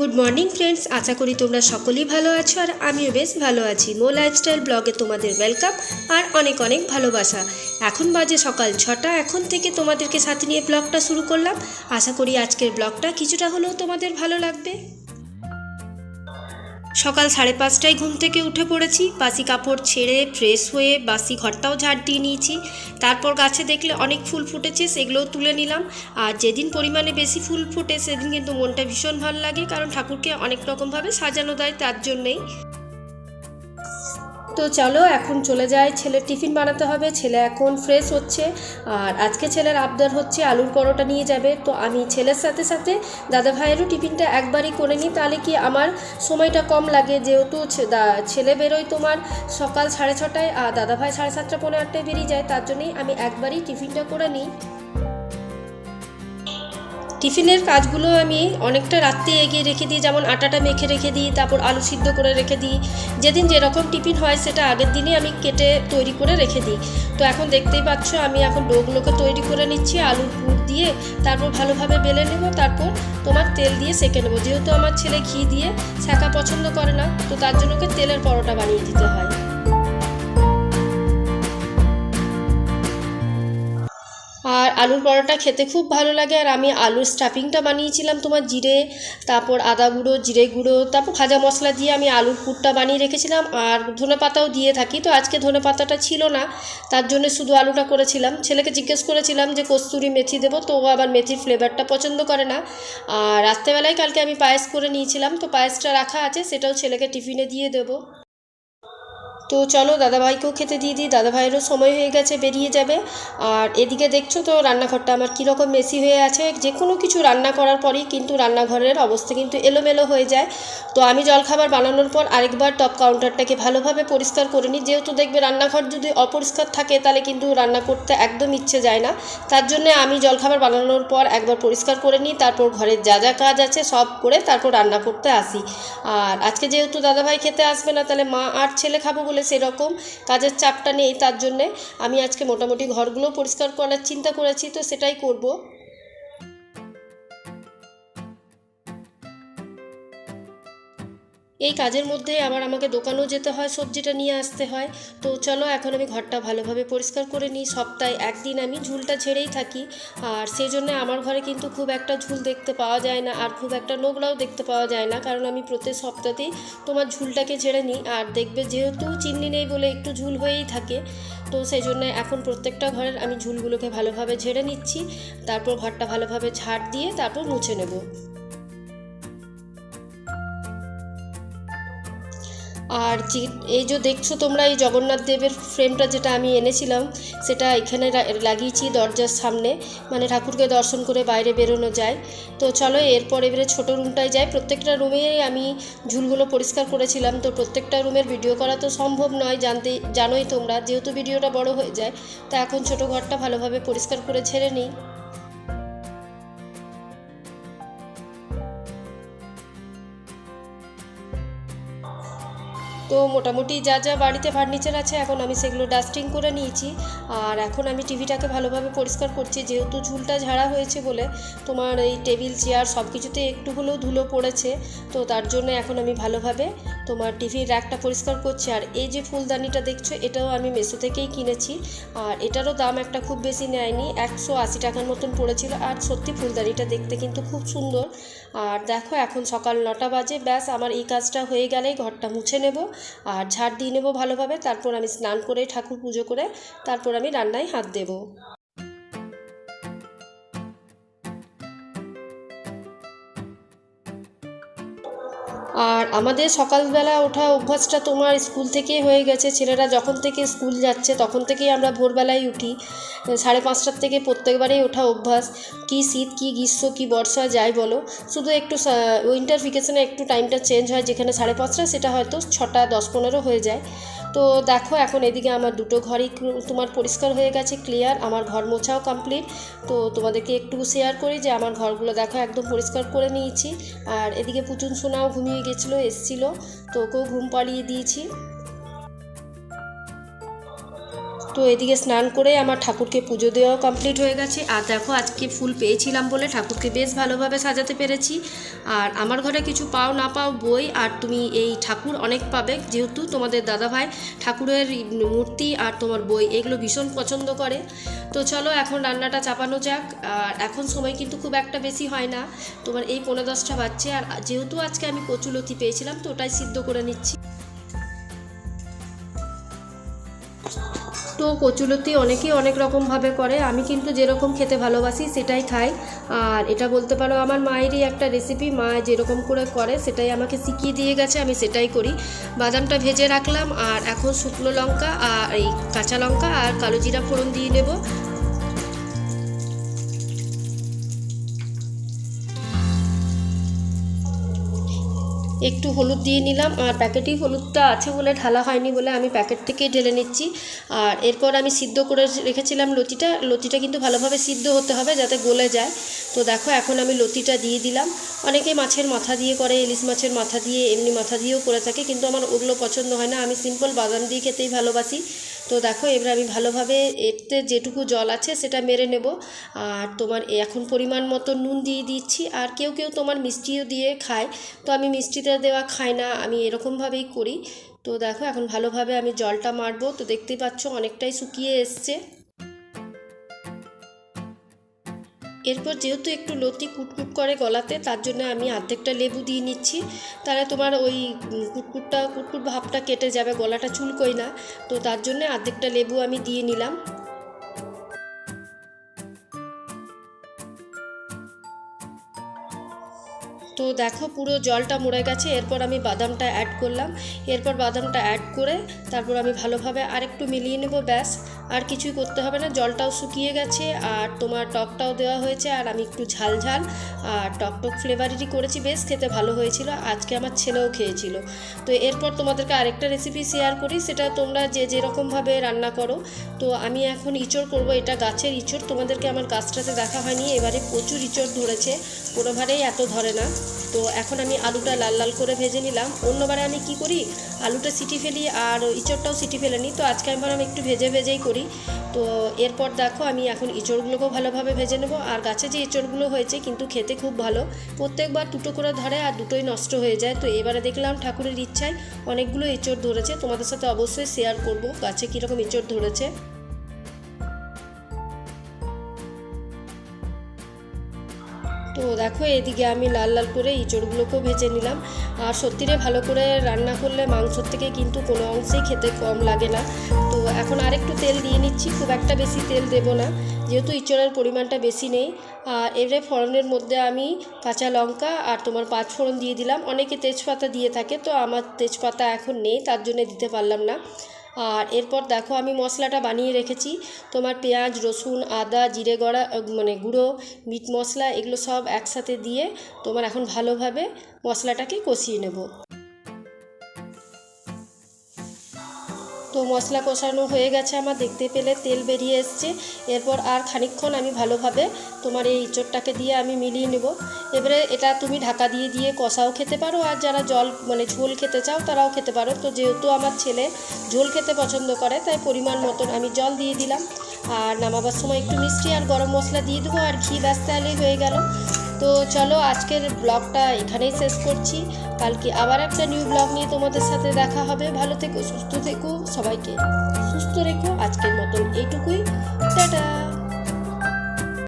Good morning friends আশা করি তোমরা সকলেই ভালো আছো আর আমিও বেশ ভালো আছি। মো লাইফস্টাইল ব্লগে তোমাদের ওয়েলকাম আর অনেক অনেক ভালোবাসা। এখন বাজে সকাল ছটা, এখন থেকে তোমাদেরকে সাথে নিয়ে ব্লগটা শুরু করলাম। আশা করি আজকের ব্লগটা কিছুটা হলেও তোমাদের ভালো লাগবে। সকাল সাড়ে পাঁচটায় ঘুম থেকে উঠে পড়েছি। বাসি কাপড় ছেড়ে ফ্রেশ হয়ে বাসি ঘরটাও ঝাড় দিয়ে নিয়েছি। তারপর গাছে দেখলে অনেক ফুল ফুটেছে, সেগুলোও তুলে নিলাম। আর যেদিন পরিমাণে বেশি ফুল ফুটে, সেদিন কিন্তু মনটা ভীষণ ভালো লাগে, কারণ ঠাকুরকে অনেক রকমভাবে সাজানো দেয় তার জন্যেই। তো চলো, এখন চলে যায় ছেলের টিফিন বানাতে হবে, ছেলে এখন ফ্রেশ হচ্ছে। আর আজকে ছেলের আবদার হচ্ছে আলুর পরোটা নিয়ে যাবে। তো আমি ছেলের সাথে সাথে দাদা ভাইয়েরও টিফিনটা একবারই করে নিই, তাহলে কি আমার সময়টা কম লাগে? যেহেতু ছেলে বেরোয় তোমার সকাল সাড়ে ছটায়, আর দাদা ভাই সাড়ে সাতটা পনেরো আটটায় বেরিয়ে যায়, তার জন্যই আমি একবারই টিফিনটা করে নিই। টিফিনের কাজগুলো আমি অনেকটা রাত্রে এগিয়ে রেখে দিই, যেমন আটাটা মেখে রেখে দিই, তারপর আলু সিদ্ধ করে রেখে দিই। যেদিন যেরকম টিফিন হয় সেটা আগের দিনই আমি কেটে তৈরি করে রেখে দিই। তো এখন দেখতেই পাচ্ছ আমি এখন ডোগুলোকে তৈরি করে নিচ্ছি, আলুর পুর দিয়ে, তারপর ভালোভাবে বেলে নেব, তারপর তোমার তেল দিয়ে সেঁকে নেব। যেহেতু আমার ছেলে ঘি দিয়ে ছাঁকা পছন্দ করে না, তো তার জন্য ওকে তেলের পরোটা বানিয়ে দিতে হয়। আর আলুর পরোটা খেতে খুব ভালো লাগে। আর আমি আলুর স্টাফিংটা বানিয়েছিলাম তোমার জিরে, তারপর আদা গুঁড়ো, জিরে গুঁড়ো, তারপর ভাজা মশলা দিয়ে আমি আলুর পুরটা বানিয়ে রেখেছিলাম। আর ধনে পাতাও দিয়ে থাকি, তো আজকে ধনে পাতাটা ছিল না, তার জন্য শুধু আলুটা করেছিলাম। ছেলেকে জিজ্ঞেস করেছিলাম যে, কস্তুরি মেথি দেবো? তো ও আবার মেথির ফ্লেভারটা পছন্দ করে না। আর রাত্রেবেলায় কালকে আমি পায়েস করে নিয়েছিলাম, তো পায়েসটা রাখা আছে, সেটাও ছেলেকে টিফিনে দিয়ে দেবো। তো চলো দাদাভাইকেও খেতে দিয়ে দিই। দাদাভাইয়েরও সময় হয়ে গেছে, বেরিয়ে যাবে। আর এদিকে দেখছ তো রান্নাঘরটা আমার কীরকম মেসি হয়ে আছে। যে কোনো কিছু রান্না করার পরেই কিন্তু রান্নাঘরের অবস্থা কিন্তু এলোমেলো হয়ে যায়। তো আমি জলখাবার বানানোর পর আরেকবার টপ কাউন্টারটাকে ভালোভাবে পরিষ্কার করে নিই। যেহেতু দেখবে রান্নাঘর যদি অপরিষ্কার থাকে, তাহলে কিন্তু রান্না করতে একদম ইচ্ছে যায় না। তার জন্য আমি জলখাবার বানানোর পর একবার পরিষ্কার করে নিই। তারপর ঘরের যা যা কাজ আছে সব করে তারপর রান্না করতে আসি। আর আজকে যেহেতু দাদাভাই খেতে আসবে না, তাহলে মা আর ছেলে খাব বলে সেরকম কাজের চাপটা নেই তার জন্যে। আমি আজকে মোটামুটি ঘরগুলো পরিষ্কার করার চিন্তা করেছি, তো সেটাই করব। এই কাজের মধ্যে আবার আমাকে দোকানেও যেতে হয়, সবজিটা নিয়ে আসতে হয়। তো চলো, এখন আমি ঘরটা ভালোভাবে পরিষ্কার করে নিই। সপ্তাহে একদিন আমি ঝুলটা ছেড়েই থাকি। আর সেই জন্য আমার ঘরে কিন্তু খুব একটা ঝুল দেখতে পাওয়া যায় না আর খুব একটা নোংরাও দেখতে পাওয়া যায় না। কারণ আমি প্রত্যেক সপ্তাহতেই তোমার ঝুলটাকে ঝেড়ে নিই। আর দেখবে যেহেতু চিমনি নেই বলে একটু ঝুল হয়েই থাকে, তো সেই জন্য এখন প্রত্যেকটা ঘরের আমি ঝুলগুলোকে ভালোভাবে ঝেড়ে নিচ্ছি। তারপর ঘরটা ভালোভাবে ঝাড় দিয়ে তারপর মুছে নেব। আর এই যে দেখছ তোমরা, এই জগন্নাথ দেবের ফ্রেমটা যেটা আমি এনেছিলাম, সেটা এখানে লাগিয়েছি দরজার সামনে। মানে ঠাকুরকে দর্শন করে বাইরে বেরোনো যায়। তো চলো, এরপর এবারে ছোটো রুমটায় যাই। প্রত্যেকটা রুমেই আমি ঝুলগুলো পরিষ্কার করেছিলাম। তো প্রত্যেকটা রুমের ভিডিও করা তো সম্ভব নয়, জানতে, জানোই তোমরা। যেহেতু ভিডিওটা বড় হয়ে যায়, তা এখন ছোটো ঘরটা ভালোভাবে পরিষ্কার করে ছেড়ে নিই। তো মোটামুটি যা যা বাড়িতে ফার্নিচার আছে এখন আমি সেগুলো ডাস্টিং করে নিয়েছি। আর এখন আমি টিভিটাকে ভালোভাবে পরিষ্কার করছি, যেহেতু ঝুলটা ঝাড়া হয়েছে বলে তোমার এই টেবিল চেয়ার সব কিছুতে একটু হলেও ধুলো পড়েছে, তো তার জন্য এখন আমি ভালোভাবে তোমার টিভির র্যাকটা পরিষ্কার করছি। আর এই যে ফুলদানিটা দেখছ, এটাও আমি মেসো থেকেই কিনেছি। আর এটারও দাম একটা খুব বেশি নেয়নি, একশো আশি টাকার মতন পড়েছিল। আর সত্যি ফুলদানিটা দেখতে কিন্তু খুব সুন্দর। আর দেখো, এখন সকাল নটা বাজে, ব্যাস আমার এই কাজটা হয়ে গেলেই ঘরটা মুছে নেব, আর ঝাড় দিয়ে নেব ভালোভাবে, তারপর আমি স্নান করে ঠাকুর পুজো করে, তারপর আমি রান্নায় হাত দেবো। আমাদের সকালবেলা ওঠা অভ্যাসটা তোমার স্কুল থেকেই হয়ে গেছে। ছেলেরা যখন থেকে স্কুল যাচ্ছে, তখন থেকেই আমরা ভোরবেলায় উঠি। সাড়ে পাঁচটার থেকে প্রত্যেকবারেই ওঠা অভ্যাস। কি শীত, কি গ্রীষ্ম, কি বর্ষা, যাই বলো। শুধু একটু উইন্টার ভেকেশনে একটু টাইমটা চেঞ্জ হয়, যেখানে সাড়ে পাঁচটা, সেটা হয়তো ছটা, দশ, পনেরো হয়ে যায়। তো দেখো, এখন এদিকে আমার দুটো ঘরই তোমার পরিষ্কার হয়ে গেছে ক্লিয়ার আমার ঘর মোছাও কমপ্লিট তো তোমাদেরকে একটু শেয়ার করি যে আমার ঘরগুলো দেখো একদম পরিষ্কার করে নিয়েছি। আর এদিকে পুচুন সোনাও ঘুমিয়ে গেছিল, এসছিলো। তো ওকেও ঘুম পাড়িয়ে দিয়েছি। তো এদিকে স্নান করে আমার ঠাকুরকে পুজো দেওয়াও কমপ্লিট হয়ে গেছে। আর দেখো, আজকে ফুল পেয়েছিলাম বলে ঠাকুরকে বেশ ভালোভাবে সাজাতে পেরেছি। আর আমার ঘরে কিছু পাও না পাও বই, আর তুমি এই ঠাকুর অনেক পাবে। যেহেতু তোমাদের দাদাভাই ঠাকুরের মূর্তি আর তোমার বই, এগুলো ভীষণ পছন্দ করে। তো চলো, এখন রান্নাটা চাপানো যাক। আর এখন সময় কিন্তু খুব একটা বেশি হয় না। তোমার এই পনেরো দশটা বাজছে। আর যেহেতু আজকে আমি কচুলতি পেয়েছিলাম, তো ওটাই সিদ্ধ করে নিচ্ছি। তো কচুলতি অনেকেই অনেক রকমভাবে করে। আমি কিন্তু যেরকম খেতে ভালোবাসি সেটাই খাই। আর এটা বলতে পারো, আমার মায়েরই একটা রেসিপি মা যেরকম করে করে সেটাই আমাকে শিখিয়ে দিয়ে গেছে, আমি সেটাই করি। বাদামটা ভেজে রাখলাম, আর এখন শুকনো লঙ্কা আর এই কাঁচা লঙ্কা আর কালো জিরা ফোড়ন দিয়ে নেব। একটু হলুদ দিয়ে নিলাম আর প্যাকেটেই হলুদটা আছে বলে ঢালা হয়নি বলে আমি প্যাকেট থেকেই ঢেলে নিচ্ছি। আর এরপর আমি সিদ্ধ করে রেখেছিলাম লতিটা। লতিটা কিন্তু ভালোভাবে সিদ্ধ হতে হবে যাতে গলে যায়। তো দেখো এখন আমি লতিটা দিয়ে দিলাম। অনেকে মাছের মাথা দিয়ে করে, ইলিশ মাছের মাথা দিয়ে, এমনি মাথা দিয়েও করে থাকে। কিন্তু আমার ওগুলো পছন্দ হয় না। আমি সিম্পল বাদাম দিয়ে খেতেই ভালোবাসি। তো দেখো, এবার আমি ভালোভাবে এতে যেটুকু জল আছে সেটা মেরে নেব। আর তোমার এখন পরিমাণ মতো নুন দিয়ে দিচ্ছি। আর কেউ কেউ তোমার মিষ্টিও দিয়ে খায়। তো আমি মিষ্টিটা দেওয়া খাই না, আমি এরকমভাবেই করি। তো দেখো, এখন ভালোভাবে আমি জলটা মারবো। তো দেখতেই পাচ্ছ, অনেকটাই শুকিয়ে এসছে। এরপর যেহেতু একটু লতি কুটকুট করে গলাতে, তার জন্য আমি অর্ধেকটা লেবু দিয়ে নিচ্ছি। তাহলে তোমার ওই কুটকুটটা, কুটকুট ভাবটা কেটে যাবে, গলাটা চুলকোই না। তো তার জন্য আর্ধেকটা লেবু আমি দিয়ে নিলাম। তো দেখো পুরো জলটা মরে গেছে। এরপর আমি বাদামটা অ্যাড করলাম। এরপর বাদামটা অ্যাড করে তারপর আমি ভালোভাবে আরেকটু মিলিয়ে নেব, ব্যাস। আর কিছুই করতে হবে না। জলটাও শুকিয়ে গেছে আর তোমার টকটাও দেওয়া হয়েছে আর আমি একটু ঝাল ঝাল। আর টক টক ফ্লেভারেরই করেছি বেশ, খেতে ভালো হয়েছিল। আজকে আমার ছেলেও খেয়েছিল। তো এরপর তোমাদেরকে আরেকটা রেসিপি শেয়ার করি। সেটা তোমরা যে যেরকমভাবে রান্না করো। তো আমি এখন ইঁচড় করব এটা গাছের ইঁচড়। তোমাদেরকে আমার গাছটাতে দেখা হয়নি। এবারে প্রচুর ইঁচড় ধরেছে। কোনোভাবেই এত ধরে না। তো এখন আমি আলুটা লাল লাল করে ভেজে নিলাম। অন্যবারে আমি কি করি? আলুটা সিটি ফেলি আর ইঁচড়টাও সিটি ফেলে নিই তো আজকে আমি ভাবলাম একটু ভেজে ভেজেই করি। তো এরপর দেখো আমি এখন ইঁচড়গুলোকেও ভালোভাবে ভেজে নেব। আর গাছে যে ইঁচড়গুলো হয়েছে কিন্তু খেতে খুব ভালো। প্রত্যেকবার দুটো করে ধরে আর দুটোই নষ্ট হয়ে যায়। তো এবারে দেখলাম ঠাকুরের ইচ্ছায় অনেকগুলো ইঁচড় ধরেছে। তোমাদের সাথে অবশ্যই শেয়ার করব গাছে কীরকম ইঁচড় ধরেছে। তো দেখো, এদিকে আমি লাল লাল করে ইঁচড়গুলোকেও ভেজে নিলাম। আর সত্যিরে ভালো করে রান্না করলে মাংসর থেকে কিন্তু কোনো অংশেই খেতে কম লাগে না। তো এখন আরেকটু তেল দিয়ে নিচ্ছি, খুব একটা বেশি তেল দেব না, যেহেতু ইঁচড়ের পরিমাণটা বেশি নেই। আর এবারে ফোড়নের মধ্যে আমি কাঁচা লঙ্কা আর তোমার পাঁচ ফোড়ন দিয়ে দিলাম। অনেকে তেজপাতা দিয়ে থাকে, তো আমার তেজপাতা এখন নেই, তার জন্য দিতে পারলাম না। আর এরপর দেখো আমি মশলাটা বানিয়ে রেখেছি। তোমার পেঁয়াজ, রসুন, আদা, জিরে গড়া মানে গুঁড়ো, মিট মশলা, এগুলো সব একসাথে দিয়ে তোমার এখন ভালোভাবে মশলাটাকে কষিয়ে নেব। মশলা কষানো হয়ে গেছে আমার, দেখতে পেলে তেল বেরিয়ে এসছে। এরপর আর খানিকক্ষণ আমি ভালোভাবে তোমার এই ইঁচড়টাকে দিয়ে আমি মিলিয়ে নেব। এবারে এটা তুমি ঢাকা দিয়ে দিয়ে কষাও খেতে পারো, আর যারা জল মানে ঝোল খেতে চাও তারাও খেতে পারো। তো যেহেতু আমার ছেলে ঝোল খেতে পছন্দ করে, তাই পরিমাণ মতন আমি জল দিয়ে দিলাম। আর নামাবার সময় একটু মিষ্টি আর গরম মশলা দিয়ে দেবো, আর ঘি ব্যস্ত হয়ে গেল। তো চলো আজকের ব্লগটা এখানেই শেষ করছি। কালকে আবার একটা নিউ ব্লগ নিয়ে তোমাদের সাথে দেখা হবে। ভালো থেকো, সুস্থ থেকো সবাইকে। সুস্থ রেখো আজকের মতন এইটুকুই। টাটা!